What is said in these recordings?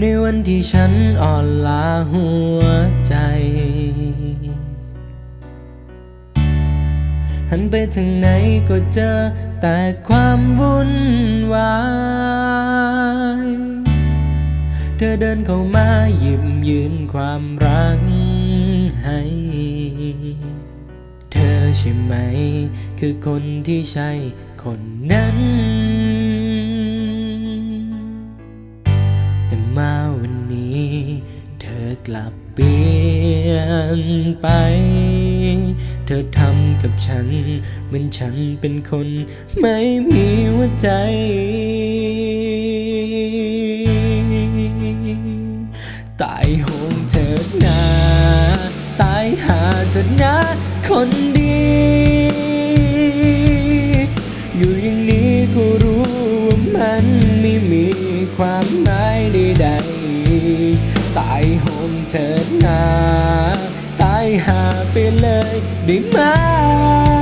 ในวันที่ฉันอ่อนล้าหัวใจ หันไปทางไหนก็เจอแต่ความวุ่นวาย เธอเดินเข้ามาหยิบยืนความรักให้ เธอใช่ไหม คือคนที่ใช่คนนั้น ไป เธอทำกับฉัน เหมือนฉันเป็นคนไม่มีหัวใจตายโหงเถิดนาตายหาเถิดนะคนดี อยู่อย่างนี้ก็รู้ว่ามันไม่มีความหมายใดๆตายโหงเถิดนา หาไปเลยได้ไหม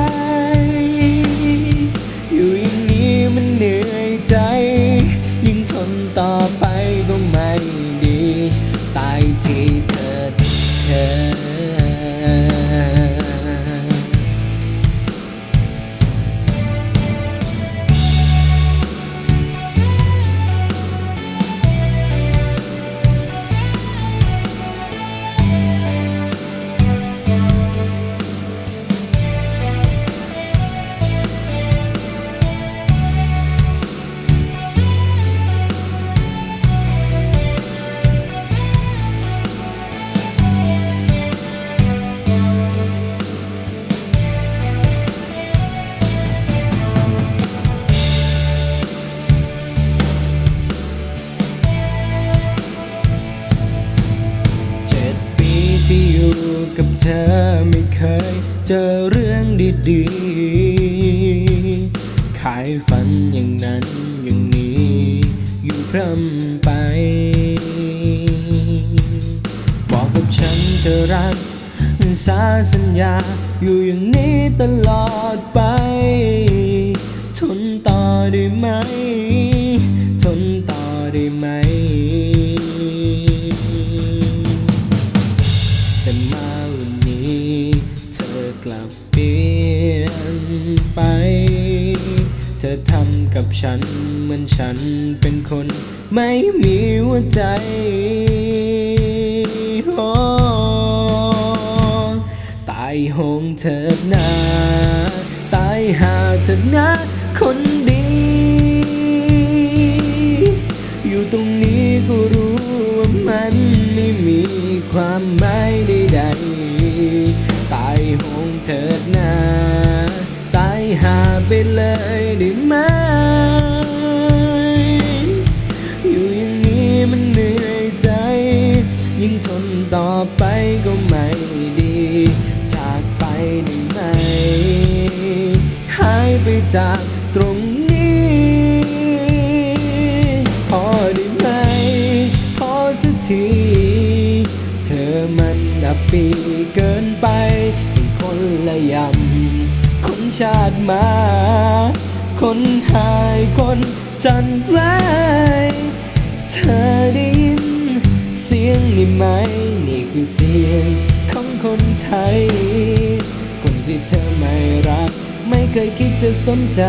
กับเธอไม่เคยเจอเรื่องดีๆ ขายฝันอย่างนั้นอย่างนี้ อยู่พร่ำไป บอกกับฉันเธอรักสาสัญญา อยู่อย่างนี้ตลอดไป ทนต่อได้ไหม อกลับเปลี่ยนไป เธอทำกับฉันเหมือนฉันเป็นคนไม่มีหัวใจโอ้ตายโหงเถิดนาตายหาเถิดนะคนดี อยู่ตรงนี้ ไปเลยได้ไหม อยู่อย่างนี้มันเหนื่อยใจ ยิ่งทนต่อไปก็ไม่ดี จากไปได้ไหม หายไปจากตรงนี้พอได้ไหมพอสักทีเธอมันดับปีเกินไปเป็นคนละยำ คนชาติมา คนหายคนจันไรายเธอได้ยิน เสียงนี่ไหม นี่คือเสียงของคนไทย คนที่เธอไม่รัก ไม่เคยคิดจะสนใจ